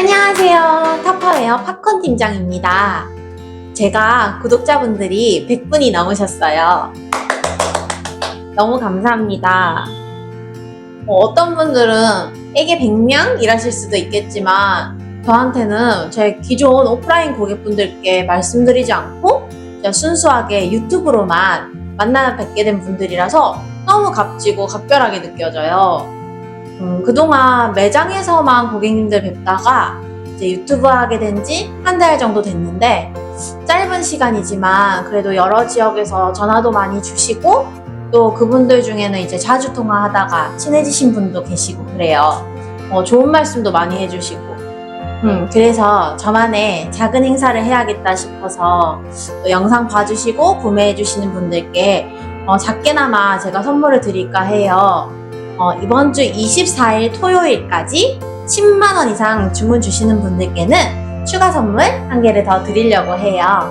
안녕하세요. 타파웨어 팝콘 팀장입니다. 제가 구독자분들이 100분이 넘으셨어요. 너무 감사합니다. 뭐 어떤 분들은 에게 100명 일하실 수도 있겠지만 저한테는 제 기존 오프라인 고객분들께 말씀드리지 않고 순수하게 유튜브로만 만나 뵙게 된 분들이라서 너무 값지고 각별하게 느껴져요. 음, 그동안 매장에서만 고객님들 뵙다가 이제 유튜브 하게 된 지 한 달 정도 됐는데 짧은 시간이지만 그래도 여러 지역에서 전화도 많이 주시고 또 그분들 중에는 이제 자주 통화하다가 친해지신 분도 계시고 그래요. 어, 좋은 말씀도 많이 해주시고. 음, 그래서 저만의 작은 행사를 해야겠다 싶어서 또 영상 봐주시고 구매해주시는 분들께 어, 작게나마 제가 선물을 드릴까 해요. 어, 이번 주 24일 토요일까지 10만원 이상 주문 주시는 분들께는 추가 선물 한 개를 더 드리려고 해요.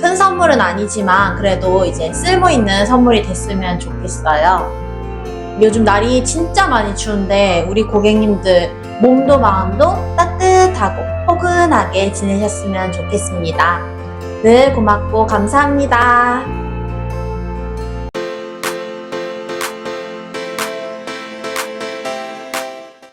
큰 선물은 아니지만 그래도 이제 쓸모 있는 선물이 됐으면 좋겠어요. 요즘 날이 진짜 많이 추운데 우리 고객님들 몸도 마음도 따뜻하고 포근하게 지내셨으면 좋겠습니다. 늘 고맙고 감사합니다.